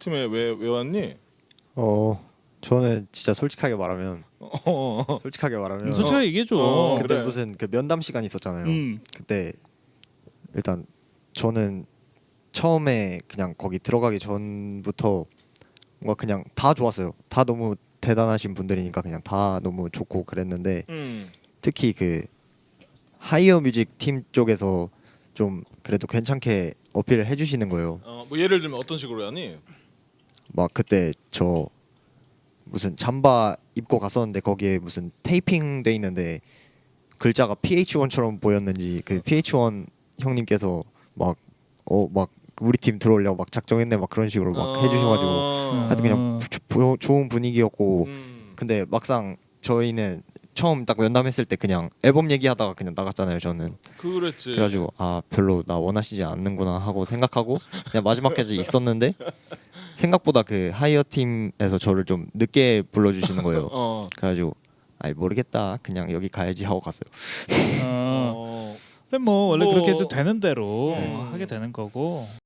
팀에 왜 왜 왔니? 어 저는 진짜 솔직하게 말하면 어. 솔직하게 말하면 솔직하게 얘기해 줘. 어, 그때 그래. 무슨 그 면담 시간 있었잖아요. 음. 그때 일단 저는 처음에 그냥 거기 들어가기 전부터 뭔가 그냥 다 좋았어요. 다 너무 대단하신 분들이니까 그냥 다 너무 좋고 그랬는데 음. 특히 그 하이어 뮤직 팀 쪽에서 좀 그래도 괜찮게 어필을 해주시는 거예요. 어, 뭐 예를 들면 어떤 식으로 하니? 막 그때 저 무슨 잠바 입고 갔었는데 거기에 무슨 테이핑 돼 있는데 글자가 PH1처럼 보였는지 그 PH1 형님께서 막 어 막 우리 팀 들어오려고 막 작정했네 막 그런 식으로 막 어. 해주셔가지고 하여튼 그냥 조- 조- 좋은 분위기였고 음. 근데 막상 저희는 처음 딱 면담했을 때 그냥 앨범 얘기하다가 그냥 나갔잖아요 저는 그랬지. 그래가지고 아 별로 나 원하시지 않는구나 하고 생각하고 그냥 마지막까지 있었는데 생각보다 그 하이어 팀에서 저를 좀 늦게 불러주시는 거예요. 어. 그래가지고 아이 모르겠다 그냥 여기 가야지 하고 갔어요. 어. 어. 근데 뭐 원래 뭐- 그렇게 해도 되는 대로 음. 하게 되는 거고.